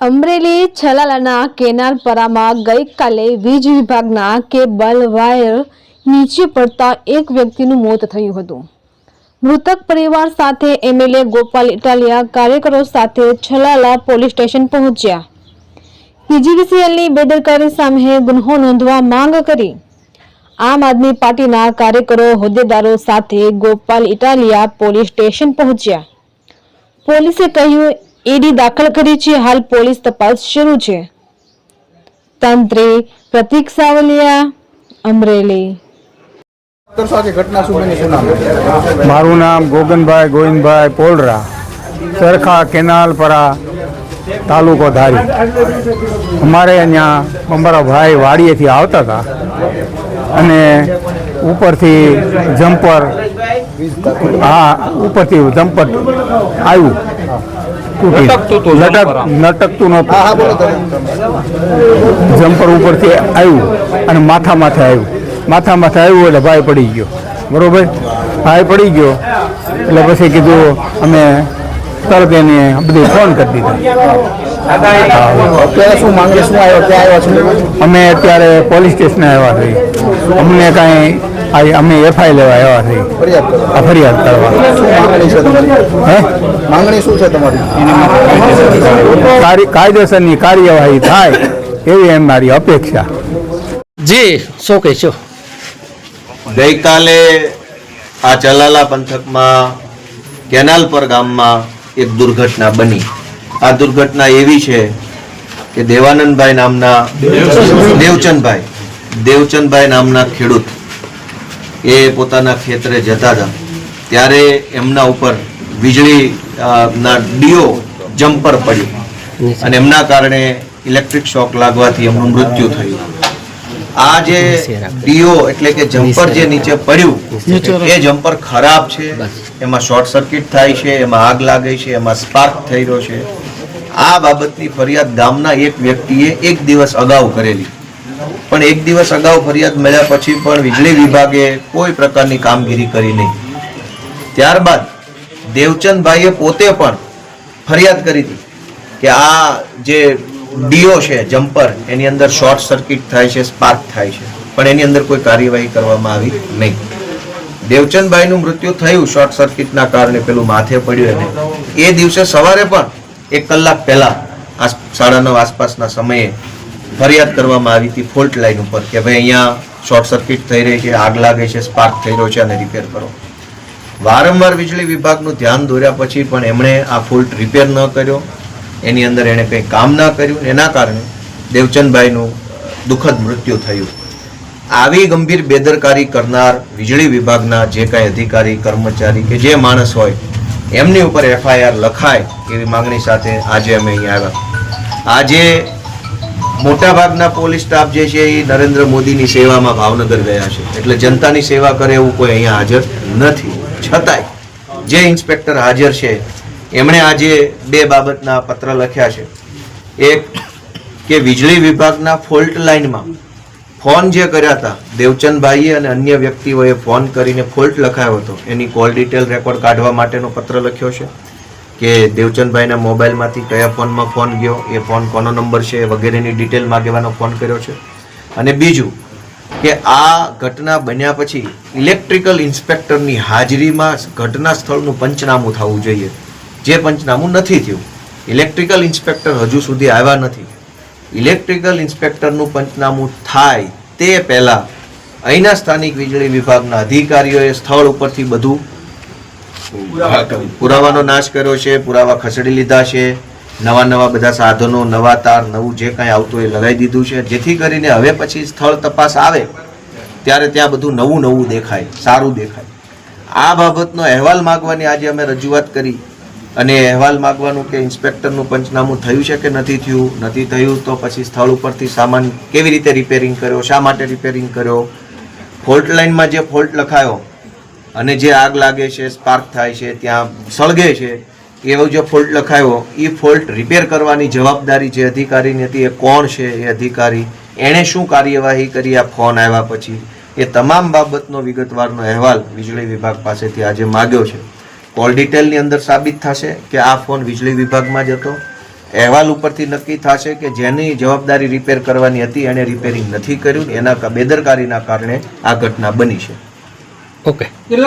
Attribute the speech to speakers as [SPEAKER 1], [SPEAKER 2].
[SPEAKER 1] અમરેલી છલાલાના કેનાલપરામાં ગઈકાલે વીજ વિભાગના કેબલ વાયર નીચે પડતા એક વ્યક્તિનું મોત થયું હતું. મૃતક પરિવાર સાથે એમએલએ ગોપાલ ઇટાલિયા કાર્યકરો સાથે છલાલા પોલીસ સ્ટેશન પહોંચ્યા. પીજીવીસીએલની બેદરકારી સામે ગુન્હો નોંધવા માંગ કરી. આમ આદમી પાર્ટીના કાર્યકરો, હોદ્દેદારો સાથે ગોપાલ ઇટાલિયા પોલીસ સ્ટેશન પહોંચ્યા. પોલીસે કહ્યું ઈડી દાખલ કરી છે. હાલ પોલીસ તપાસ શરૂ છે. તંત્રી પ્રતિક સાવલિયા અમરેલી.
[SPEAKER 2] મારું નામ ગોગનભાઈ ગોવિંદભાઈ પોલરા સરખા કેનાલપરા તાલુકો ધારી. અમારે અહીંયા અમારા ભાઈ વાડીએથી આવતા હતા અને ઉપરથી જમ્પર હા ઉપરથી જમ્પર આવ્યું. તૂટી. લટક લટકતું નહોતું. જમ્પર ઉપરથી આવ્યું અને માથા માથે આવ્યું. માથા માથે આવ્યું એટલે ભાઈ પડી ગયો. બરોબર? ભાઈ પડી ગયો. એટલે પછી કીધું અમે તરત એને બધી ફોન કરી દીધા.
[SPEAKER 3] અત્યારે શું માંગે શું આવ્યો ક્યાં આવ્યો છે?
[SPEAKER 2] અમે અત્યારે પોલીસ સ્ટેશને આવ્યા છીએ. અમને કાંઈ અમે એફઆઈ લેવા એવા થઈ
[SPEAKER 3] ફરિયાદ
[SPEAKER 2] આ ફરિયાદ કરવા.
[SPEAKER 3] માંગણી છે તમારી? માંગણી શું છે તમારી?
[SPEAKER 2] કાયદેસરની કાર્યવાહી થાય એવી અમારી અપેક્ષા.
[SPEAKER 4] જી શું કહેશો?
[SPEAKER 5] ગઈકાલે આ ચલાલા પંથકમાં કેનાલ પર ગામમાં એક દુર્ઘટના બની. આ દુર્ઘટના એવી છે કે દેવાનંદભાઈ નામના દેવચંદભાઈ. દેવચંદભાઈ નામના ખેડૂત એ પોતાના ખેતરે જતા હતા. ત્યારે એમના ઉપર વીજળી ના ડીઓ જમ્પર પડ્યું. અને એમના કારણે ઇલેક્ટ્રિક શોક લાગવાથી એમનું મૃત્યુ થયું. આ જે ડીઓ એટલે કે જમ્પર જે નીચે પડ્યું એ જમ્પર ખરાબ છે એમાં શોર્ટ સર્કિટ થાય છે એમાં આગ લાગે છે એમાં સ્પાર્ક થઈ રહ્યો છે. આ બાબતની ફરિયાદ ગામના એક વ્યક્તિએ એક દિવસ અગાઉ કરેલી. પણ એક દિવસ અગાઉ ફરિયાદ મળ્યા પછી પણ વીજળી વિભાગે કોઈ પ્રકારની કામગીરી કરી નહીં. ત્યારબાદ દેવચંદભાઈએ પોતે પણ ફરિયાદ કરી હતી કે આ જે ડીઓ છે, જમ્પર, એની અંદર શોર્ટ સર્કિટ થાય છે, સ્પાર્ક થાય છે, પણ એની અંદર કોઈ કાર્યવાહી કરવામાં આવી નહીં. દેવચંદભાઈનું મૃત્યુ થયું શોર્ટ સર્કિટના કારણે પેલું માથે પડ્યું એને. એ દિવસે સવારે પણ એક કલાક પહેલા સાડા નવ આસપાસના સમયે ફરિયાદ કરવામાં આવી હતી ફોલ્ટ લાઈન ઉપર કે ભાઈ અહીંયા શોર્ટ સર્કિટ થઈ રહી છે, આગ લાગે છે, સ્પાર્ક થઈ રહ્યો છે અને રિપેર કરો. વારંવાર વીજળી વિભાગનું ધ્યાન દોર્યા પછી પણ એમણે આ ફોલ્ટ રિપેર ન કર્યો. એની અંદર એણે કંઈ કામ ના કર્યું. એના કારણે દેવચંદભાઈનું દુઃખદ મૃત્યુ થયું. આવી ગંભીર બેદરકારી કરનાર વીજળી વિભાગના જે કાંઈ અધિકારી, કર્મચારી કે જે માણસ હોય, એમની ઉપર એફઆઈઆર લખાય એવી માંગણી સાથે આજે અમે અહીંયા આવ્યા. આજે મોટાભાગના પોલીસ સ્ટાફ જે છે એ નરેન્દ્ર મોદીની સેવામાં ભાવનગર ગયા છે. એટલે જનતાની સેવા કરે એવું કોઈ અહીંયા હાજર નથી. છતાંય જે ઇન્સ્પેક્ટર હાજર છે, એમણે આજે બે બાબતના પત્ર લખ્યા છે. એક, કે વીજળી વિભાગના ફોલ્ટ લાઇનમાં ફોન જે કર્યા હતા, દેવચંદભાઈએ અને અન્ય વ્યક્તિઓએ ફોન કરીને ફોલ્ટ લખાયો હતો. એની કોલ ડિટેલ રેકોર્ડ કાઢવા માટેનો પત્ર લખ્યો છે. કે દેવચંદભાઈના મોબાઈલમાંથી કયા ફોનમાં ફોન ગયો, એ ફોન કોનો નંબર છે, વગેરેની ડિટેલ માગવાનો ફોન કર્યો છે. અને બીજું કે આ ઘટના બન્યા પછી ઇલેક્ટ્રિકલ ઇન્સ્પેક્ટરની હાજરીમાં ઘટના સ્થળનું પંચનામું થવું જોઈએ. જે પંચનામું નથી થયું. ઇલેક્ટ્રિકલ ઇન્સ્પેક્ટર હજુ સુધી આવ્યા નથી. ઇલેક્ટ્રિકલ ઇન્સ્પેક્ટરનું પંચનામું થાય તે પહેલાં અહીંના સ્થાનિક વીજળી વિભાગના અધિકારીઓએ સ્થળ ઉપરથી બધું પુરાવાનો નાશ કર્યો છે, પુરાવા ખસેડી લીધા છે, નવા નવા બધા સાધનો, નવા તાર, નવું જે કાંઈ આવતું એ લગાવી દીધું છે. જેથી કરીને હવે પછી સ્થળ તપાસ આવે, ત્યારે ત્યાં બધું નવું નવું દેખાય, સારું દેખાય. આ બાબતનો અહેવાલ માગવાની આજે અમે રજૂઆત કરી અને અહેવાલ માગવાનું કે ઇન્સ્પેક્ટરનું પંચનામું થયું છે કે નથી થયું? નથી થયું તો પછી સ્થળ ઉપરથી સામાન કેવી રીતે રિપેરિંગ કર્યો? શા માટે રિપેરિંગ કર્યો? ફોલ્ટ લાઇનમાં જે ફોલ્ટ લખાયો અને જે આગ લાગે છે સ્પાર્ક થાય છે, ત્યાં સળગે છે, એવો જે ફોલ્ટ લખાયો, એ ફોલ્ટ રિપેર કરવાની જવાબદારી જે અધિકારીની હતી, એ કોણ છે એ અધિકારી, એણે શું કાર્યવાહી કરી, આ ફોન આવ્યા પછી. એ તમામ બાબતનો વિગતવારનો અહેવાલ વીજળી વિભાગ પાસેથી આજે માગ્યો છે. કોલ ડિટેલની અંદર સાબિત થશે કે આ ફોન વીજળી વિભાગમાં જ હતો. અહેવાલ ઉપરથી નક્કી થશે કે જેની જવાબદારી રિપેર કરવાની હતી, એણે રિપેરિંગ નથી કર્યું, એના બેદરકારીના કારણે આ ઘટના બની છે.
[SPEAKER 4] ಓಕೆ ಇಲ್ಲ.